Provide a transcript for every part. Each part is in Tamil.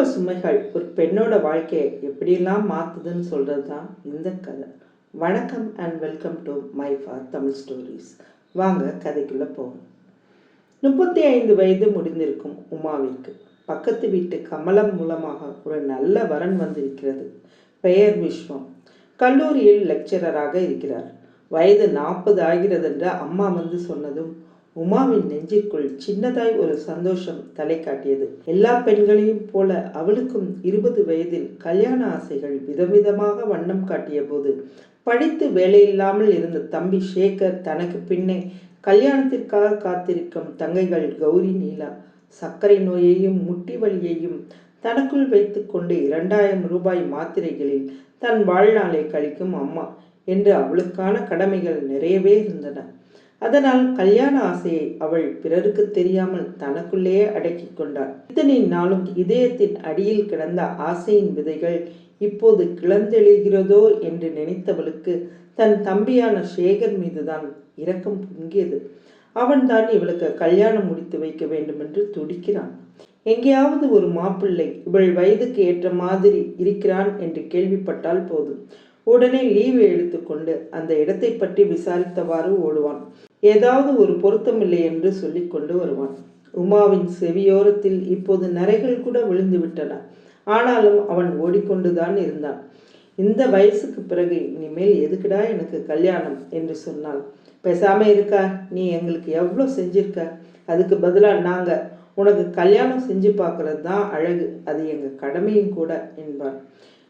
குடும்ப சுமைகள் ஒரு பெண்ணோட வாழ்க்கையை எப்படியெல்லாம் மாற்றுதுன்னு சொல்கிறது தான் இந்த கதை. வணக்கம் and welcome to my for Tamil stories வாங்க கதைக்குள்ளே போவோம். முப்பத்தி ஐந்து வயது முடிந்திருக்கும் உமாவிற்கு. பக்கத்து வீட்டு கமலம் மூலமாக ஒரு நல்ல வரன் வந்திருக்கிறது. பெயர் விஸ்வம். கல்லூரியில் லெக்சரராக இருக்கிறார். வயது நாற்பது ஆகிறது என்று அம்மா வந்து சொன்னதும் உமாவின் நெஞ்சிற்குள் சின்னதாய் ஒரு சந்தோஷம் தலை காட்டியது. எல்லா பெண்களையும் போல அவளுக்கும் இருபது வயதில் கல்யாண ஆசைகள் விதவிதமாக வண்ணம் காட்டிய போது படித்து வேலையில்லாமல் இருந்த தம்பி சேகர் தனக்கு பின்னே கல்யாணத்திற்காக காத்திருக்கும் தங்கைகள் கௌரி நீலா சர்க்கரை நோயையும் முட்டி வலியையும் தனக்குள் வைத்துக்கொண்டு இரண்டாயிரம் ரூபாய் மாத்திரைகளில் தன் வாழ்நாளை கழிக்கும் அம்மா என்று அவளுக்கான கடமைகள் நிறையவே இருந்தன. அதனால் கல்யாண ஆசையை அவள் பிறருக்கு தெரியாமல் தனக்குள்ளேயே அடக்கி கொண்டாள். இத்தனை நாளும் இதயத்தின் அடியில் கிடந்த ஆசையின் விதைகள் இப்போது கிளந்தெழுகிறதோ என்று நினைத்தவளுக்கு தன் தம்பியான சேகர் மீதுதான் இரக்கம் பொங்கியது. அவன்தான் இவளுக்கு கல்யாணம் முடித்து வைக்க வேண்டும் என்று துடிக்கிறான். எங்கேயாவது ஒரு மாப்பிள்ளை இவள் வயதுக்கு ஏற்ற மாதிரி இருக்கிறான் என்று கேள்விப்பட்டால் போதும். உடனே லீவு எடுத்துக்கொண்டு அந்த இடத்தை பற்றி விசாரித்தவாறு ஓடுவான். ஏதாவது ஒரு பொருத்தமில்லை என்று சொல்லி கொண்டு வருவான். உமாவின் செவியோரத்தில் இப்போது நரைகள் கூட விழுந்து விட்டன ஆனாலும் அவன் ஓடிக்கொண்டுதான் இருந்தான். இந்த வயசுக்கு பிறகு இனிமேல் எதுக்குடா எனக்கு கல்யாணம்? என்று சொன்னாள். பேசாம இருக்கா நீ எங்களுக்கு எவ்வளோ செஞ்சிருக்க? அதுக்கு பதிலாக நாங்கள் உனக்கு கல்யாணம் செஞ்சு பார்க்கறது தான் அழகு. அது எங்கள் கடமையும் கூட என்பார்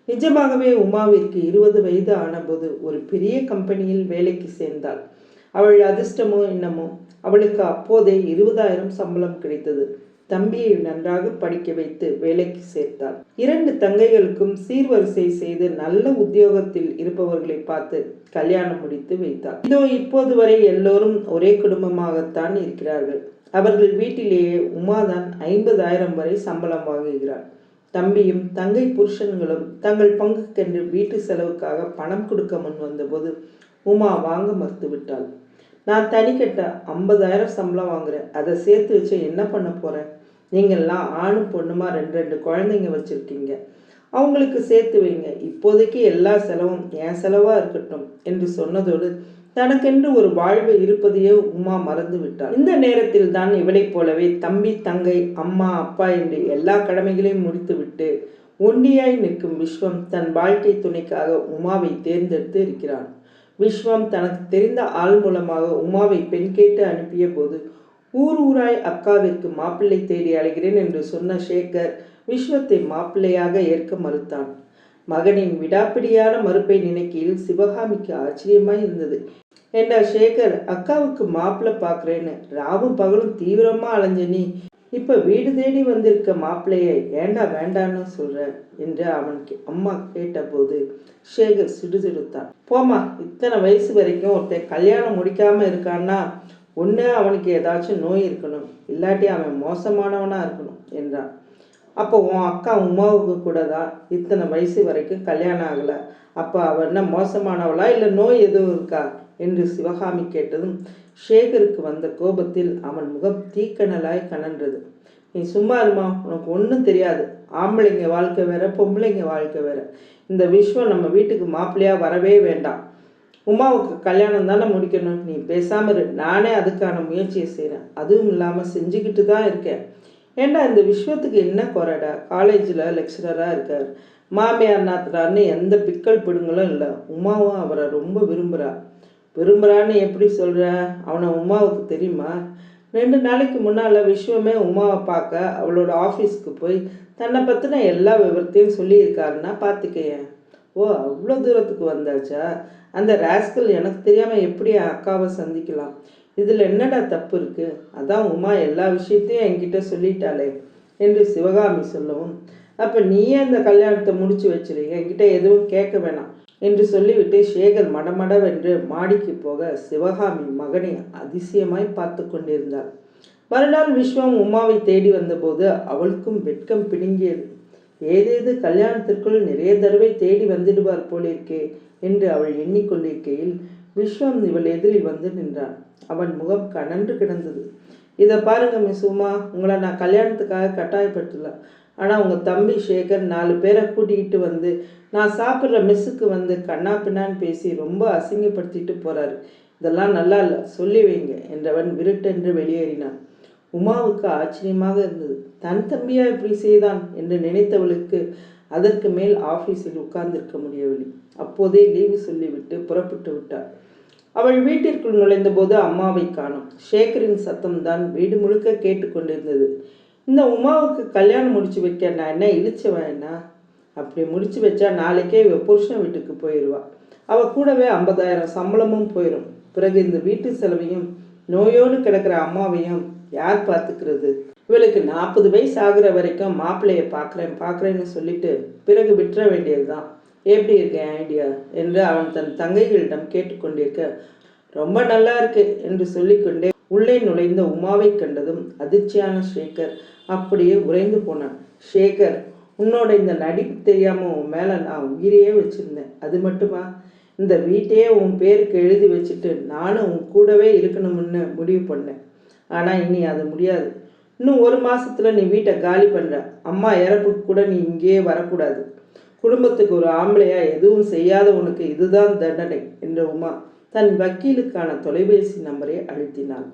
நிஜமாகவே உமாவிற்கு இருபது வயது ஆனபோது ஒரு பெரிய கம்பெனியில் வேலைக்கு சேர்ந்தாள். அவள் அதிர்ஷ்டமோ என்னமோ அவளுக்கு அப்போதே இருபதாயிரம் சம்பளம் கிடைத்தது. தம்பியை நன்றாக படிக்க வைத்து வேலைக்கு சேர்த்தாள். இரண்டு தங்கைகளுக்கும் சீர்வரிசை செய்து நல்ல உத்தியோகத்தில் இருப்பவர்களை பார்த்து கல்யாணம் முடித்து வைத்தாள். இதோ இப்போது வரை எல்லோரும் ஒரே குடும்பமாகத்தான் இருக்கிறார்கள். அவர்கள் வீட்டிலேயே உமாதான் ஐம்பதாயிரம் வரை சம்பளம் வாங்குகிறாள். தம்பியும் தங்கை புருஷன்களும் தங்கள் பங்குக்கென்று வீட்டு செலவுக்காக பணம் கொடுக்க முன் வந்தபோது உமா வாங்க மறுத்துவிட்டாள். நான் தனிக்கட்ட ஐம்பதாயிரம் சம்பளம் வாங்குறேன். அதை சேர்த்து வச்சு என்ன பண்ண போகிறேன் நீங்கள்லாம் ஆணும் பொண்ணுமா ரெண்டு ரெண்டு குழந்தைங்க வச்சுருக்கீங்க. அவங்களுக்கு சேர்த்து வைங்க. இப்போதைக்கு எல்லா செலவும் என் செலவாக இருக்கட்டும் என்று சொன்னதோடு தனக்கென்று ஒரு வாழ்வு இருப்பதையே உமா மறந்து விட்டாள். இந்த நேரத்தில் தான் இவளைப் போலவே தம்பி தங்கை அம்மா அப்பா என்று எல்லா கடமைகளையும் முடித்துவிட்டு ஒண்டியாய் நிற்கும் விஸ்வம் தன் வாழ்க்கை துணைக்காக உமாவை தேர்ந்தெடுத்து இருக்கிறான். விஸ்வம் தனக்கு தெரிந்த ஆள் மூலமாக உமாவை பெண் கேட்டு அனுப்பிய போது ஊர் ஊராய் அக்காவிற்கு மாப்பிள்ளை தேடி அழைகிறேன் என்று சொன்ன சேகர் விஸ்வத்தை மாப்பிள்ளையாக ஏற்க மறுத்தான். மகனின் விடாப்பிடியான மறுப்பை நினைக்கையில் சிவகாமிக்கு ஆச்சரியமாய் இருந்தது. ஏண்டா சேகர் அக்காவுக்கு மாப்பிள்ளை பார்க்குறேன்னு ராவும் பகலும் தீவிரமாக அலைஞ்ச நீ. இப்போ வீடு தேடி வந்திருக்க மாப்பிள்ளையை ஏண்டா வேண்டான்னு சொல்ற? என்று அவன் அம்மா கேட்டபோது சேகர் சிடுசிடுத்தான். போமா இத்தனை வயசு வரைக்கும் ஒருத்தன் கல்யாணம் முடிக்காம இருக்கான்னா ஒன்று அவனுக்கு ஏதாச்சும் நோய் இருக்கணும். இல்லாட்டி அவன் மோசமானவனாக இருக்கணும் என்றான். அப்போ உன் அக்கா உமாவுக்கு கூட தான் இத்தனை வயசு வரைக்கும் கல்யாணம் ஆகலை. அப்போ அவ என்ன மோசமானவளா? இல்லை நோய் எதுவும் இருக்கா? என்று சிவகாமி கேட்டதும் சேகருக்கு வந்த கோபத்தில் அவன் முகம் தீக்கணலாய் கனன்றது. நீ சும்மா இருமா உனக்கு ஒன்றும் தெரியாது. ஆம்பளைங்க வாழ்க்கை வேற பொம்பளைங்க வாழ்க்கை வேற. இந்த விஸ்வம் நம்ம வீட்டுக்கு மாப்பிள்ளையா வரவே வேண்டாம். உமாவுக்கு கல்யாணம் தானே முடிக்கணும். நீ பேசாம இரு. நானே அதுக்கான முயற்சியை செய்கிறேன் அதுவும் இல்லாமல் செஞ்சுக்கிட்டு தான் இருக்கேன். ஏண்டா இந்த விஸ்வத்துக்கு என்ன குறைடா? காலேஜில் லெக்சரராக இருக்கார். மாமியார் நாத்தனார்னு எந்த பிக்கல் பிடுங்களும் இல்லை. உமாவும் அவரை ரொம்ப விரும்புகிறா விரும்புகிறான்னு எப்படி சொல்கிற அவனை உமாவுக்கு தெரியுமா? ரெண்டு நாளைக்கு முன்னால் விஸ்வமே உமாவை பார்க்க அவளோட ஆஃபீஸ்க்கு போய் தன்னை பற்றின எல்லா விவரத்தையும் சொல்லியிருக்காருன்னா பார்த்துக்கேன் ஓ அவ்வளோ தூரத்துக்கு வந்தாச்சா? அந்த ராஸ்கல் எனக்கு தெரியாமல் எப்படி என் அக்காவை சந்திக்கலாம்? இதில் என்னடா தப்பு இருக்குது அதான் உமா எல்லா விஷயத்தையும் என்கிட்ட சொல்லிட்டாளே என்று சிவகாமி சொல்லவும் அப்போ நீயே அந்த கல்யாணத்தை முடிச்சு வச்சிரு. என்கிட்ட எதுவும் கேட்க வேணாம் என்று சொல்லிவிட்டு சேகர் மடமடவென்று மாடிக்கு போக சிவகாமி மகனை அதிசயமாய் பார்த்து கொண்டிருந்தாள். மறுநாள் விஸ்வம் உமாவை தேடி வந்தபோது அவளுக்கும் வெட்கம் பிடுங்கியது. ஏதேது கல்யாணத்திற்குள் நிறைய தடவை தேடி வந்துடுவார் போலிருக்கே என்று அவள் எண்ணிக்கொண்டிருக்கையில் விஸ்வம் இவள் எதிரில் வந்து நின்றான். அவன் முகம் கனன்று கிடந்தது. இதை பாருங்க மிஸ் உமா உங்களை நான் கல்யாணத்துக்காக கட்டாயப்படுத்தல. ஆனால் உங்கள் தம்பி சேகர் நாலு பேரை கூட்டிக்கிட்டு வந்து நான் சாப்பிட்ற மெஸ்ஸுக்கு வந்து கண்ணா பின்னான்னு பேசி ரொம்ப அசிங்கப்படுத்திட்டு போகிறாரு இதெல்லாம் நல்லா இல்லை சொல்லி வைங்க என்றவன் விருட்டென்று வெளியேறினான். உமாவுக்கு ஆச்சரியமாக இருந்தது. தன் தம்பியா இப்படி செய்தான் என்று நினைத்தவளுக்கு அதற்கு மேல் ஆஃபீஸில் உட்கார்ந்திருக்க முடியவில்லை. அப்போதே லீவு சொல்லிவிட்டு புறப்பட்டு விட்டாள். அவள் வீட்டிற்குள் நுழைந்தபோது அம்மாவை காணோம். ஷேகரின் சத்தம்தான் வீடு முழுக்க கேட்டுக்கொண்டிருந்தது. இந்த உமாவுக்கு கல்யாணம் முடிச்சு வைக்க நான் என்ன இழிச்சவனா அப்படி முடிச்சு வச்சா நாளைக்கே இவ புருஷன் வீட்டுக்கு போயிடுவா அவள் கூடவே ஐம்பதாயிரம் சம்பளமும் போயிடும் பிறகு இந்த வீட்டு செலவையும் நோயோடு கிடக்கிற அம்மாவையும் யார் பார்த்துக்கிறது? இவளுக்கு நாற்பது வயசு ஆகுற வரைக்கும் மாப்பிள்ளையை பார்க்குறேன் பார்க்குறேன்னு சொல்லிட்டு பிறகு விட்டுற வேண்டியதுதான். எப்படி இருக்கேன் ஐடியா என்று அவன் தன் தங்கைகளிடம் கேட்டுக்கொண்டிருக்க ரொம்ப நல்லா இருக்கு என்று சொல்லிக்கொண்டே உள்ளே நுழைந்த உமாவை கண்டதும் அதிர்ச்சியான ஷேகர் அப்படியே உறைந்து போனான். ஷேகர் உன்னோட இந்த நடிப்பு தெரியாம உன் மேல நான் உயிரையே வச்சிருந்தேன். அது மட்டுமா? இந்த வீட்டையே உன் பேருக்கு எழுதி வச்சுட்டு நானும் உன் கூடவே இருக்கணும்னு முடிவு பண்ணேன். ஆனால் இனி அது முடியாது. இன்னும் ஒரு மாதத்தில் நீ வீட்டை காலி பண்ணுற அம்மா இறப்புக்கு கூட நீ இங்கேயே வரக்கூடாது. குடும்பத்துக்கு ஒரு ஆம்பளையா எதுவும் செய்யாத உனக்கு இதுதான் தண்டனை என்ற உமா தன் வக்கீலுக்கான தொலைபேசி நம்பரை அழுத்தினாள்.